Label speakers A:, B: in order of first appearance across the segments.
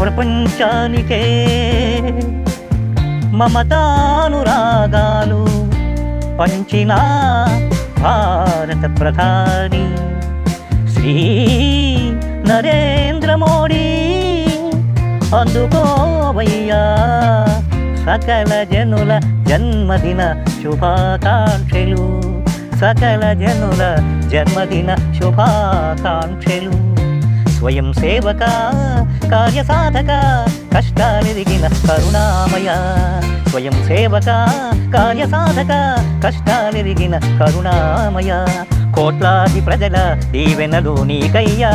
A: ప్రపంచానికే మమతానురాగాలు పంచిన భారత ప్రధాని శ్రీ నరేంద్ర మోడీ. అందుకోవయ్యా సకల జనుల జన్మదిన శుభాకాంక్షలు సకల జనుల జన్మదిన శుభాకాంక్షలు. స్వయం సేవక కార్యసాధక కష్టాలెదిగిన కరుణామయ స్వయం సేవక కార్యసాధక కష్టాలెదిగిన కరుణామయ కోట్లాది ప్రజల దీవెనలు నీకయ్యా.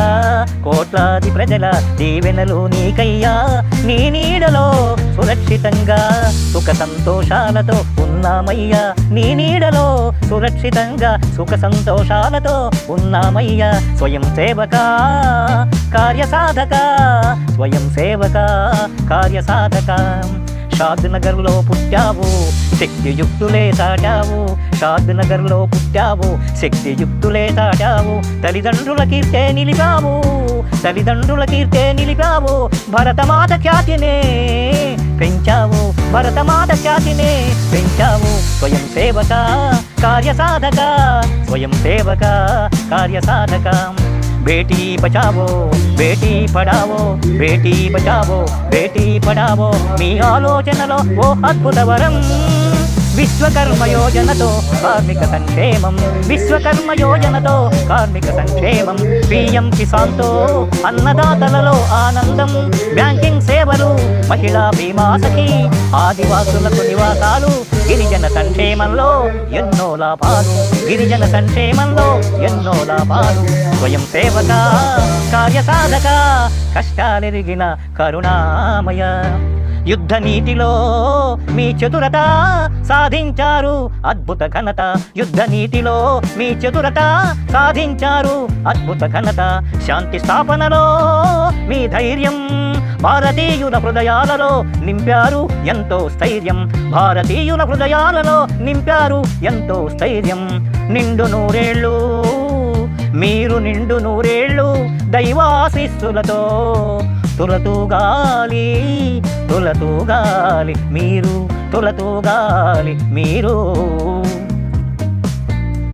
A: కోట్లాది ప్రజల దీవెనలు నీకయ్యా. నీ నీడలో సురక్షితంగా సుఖ సంతోషాలతో ఉన్నామయ్యా. నీ నీడలో సురక్షితంగా సుఖ సంతోషాలతో ఉన్నామయ్యా. స్వయం సేవక కార్యసాధక. స్వయం సేవక కార్యసాధక. షాద్ నగర్లో పుట్టావు శక్తియుక్తులే సాటావు షాద్ నగర్లో పుట్టావు శక్తియుక్తులే సాటావు తల్లిదండ్రుల కీర్తే నిలిపావు తల్లిదండ్రుల కీర్తే నిలిపావు. భరతమాత ఖ్యాతినే పెంచావు భరతమాత ఖ్యాతినే పెంచావు. స్వయం సేవక కార్యసాధక స్వయం సేవక కార్యసాధకం. బేటీ బచావో బేటీ పడావో బేటీ బచావో బేటీ పడావో మీ ఆలోచనలో ఓ అద్భుత వరం. విశ్వకర్మ యోజనతో కార్మిక సంక్షేమం విశ్వకర్మ యోజనతో కార్మిక సంక్షేమం. పిఎం కిసాన్తో అన్నదాతలలో ఆనందం బ్యాంకింగ్ సేవలు మహిళా బీమా సఖి ఆదివాసులకు నివాసాలు గిరిజన సంక్షేమంలో ఎన్నో లాభాలు. గిరిజన సంక్షేమంలో ఎన్నో లాభాలు. స్వయం సేవక కార్యసాధక కష్టాలెరిగిన కరుణామయ. యుద్ధ నీతిలో మీ చతురత సాధించారు అద్భుత ఘనత. యుద్ధ నీతిలో మీ చతురత సాధించారు అద్భుత ఘనత. శాంతి స్థాపనలో మీ ధైర్యం భారతీయుల హృదయాలలో నింపారు ఎంతో స్థైర్యం. భారతీయుల హృదయాలలో నింపారు ఎంతో స్థైర్యం. నిండు నూరేళ్ళు మీరు నిండు నూరేళ్ళు దైవాశిస్సులతో తులతూగాలి తులతూగాలి మీరు తులతూగాలి మీరు.